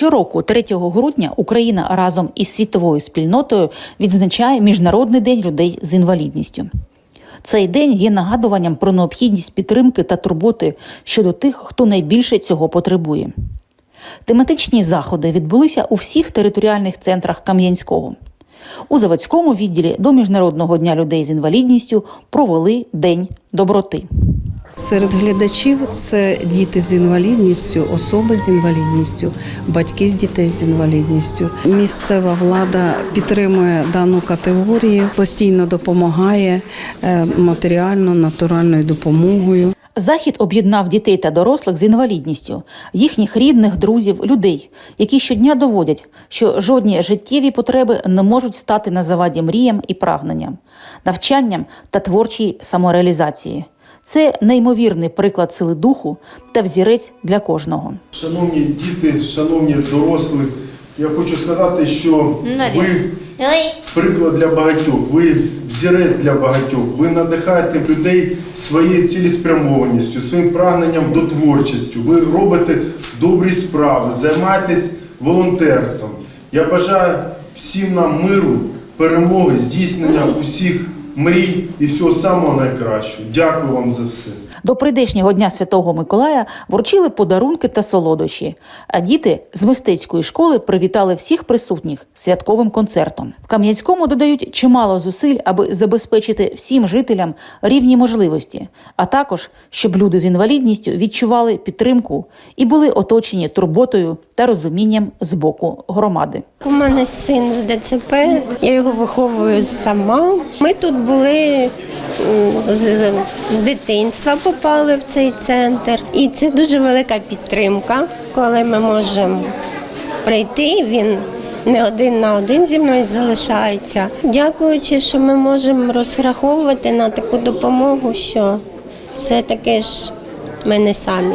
Щороку, 3 грудня, Україна разом із світовою спільнотою відзначає Міжнародний день людей з інвалідністю. Цей день є нагадуванням про необхідність підтримки та турботи щодо тих, хто найбільше цього потребує. Тематичні заходи відбулися у всіх територіальних центрах Кам'янського. У заводському відділі до Міжнародного дня людей з інвалідністю провели День доброти. Серед глядачів це діти з інвалідністю, особи з інвалідністю, батьки з дітей з інвалідністю. Місцева влада підтримує дану категорію, постійно допомагає е, матеріально, натуральною допомогою. Захід об'єднав дітей та дорослих з інвалідністю, їхніх рідних, друзів, людей, які щодня доводять, що жодні життєві потреби не можуть стати на заваді мріям і прагненням, навчанням та творчій самореалізації. Це неймовірний приклад сили духу та взірець для кожного. Шановні діти, шановні дорослі, я хочу сказати, що ви приклад для багатьох, ви взірець для багатьох, ви надихаєте людей своєю цілеспрямованістю, своїм прагненням до творчості. Ви робите добрі справи, займаєтесь волонтерством. Я бажаю всім нам миру, перемоги, здійснення усіх мрій і всього самого найкращого. Дякую вам за все. До прийдешнього дня Святого Миколая вручили подарунки та солодощі. А діти з мистецької школи привітали всіх присутніх святковим концертом. В Кам'янському додають чимало зусиль, аби забезпечити всім жителям рівні можливості, а також щоб люди з інвалідністю відчували підтримку і були оточені турботою та розумінням з боку громади. у мене син з ДЦП, я його виховую сама. Ми тут були з, з дитинства попали в цей центр. І це дуже велика підтримка, коли ми можемо прийти. Він не один на один зі мною залишається. Дякуючи, що ми можемо розраховувати на таку допомогу, що все таки ж ми не самі.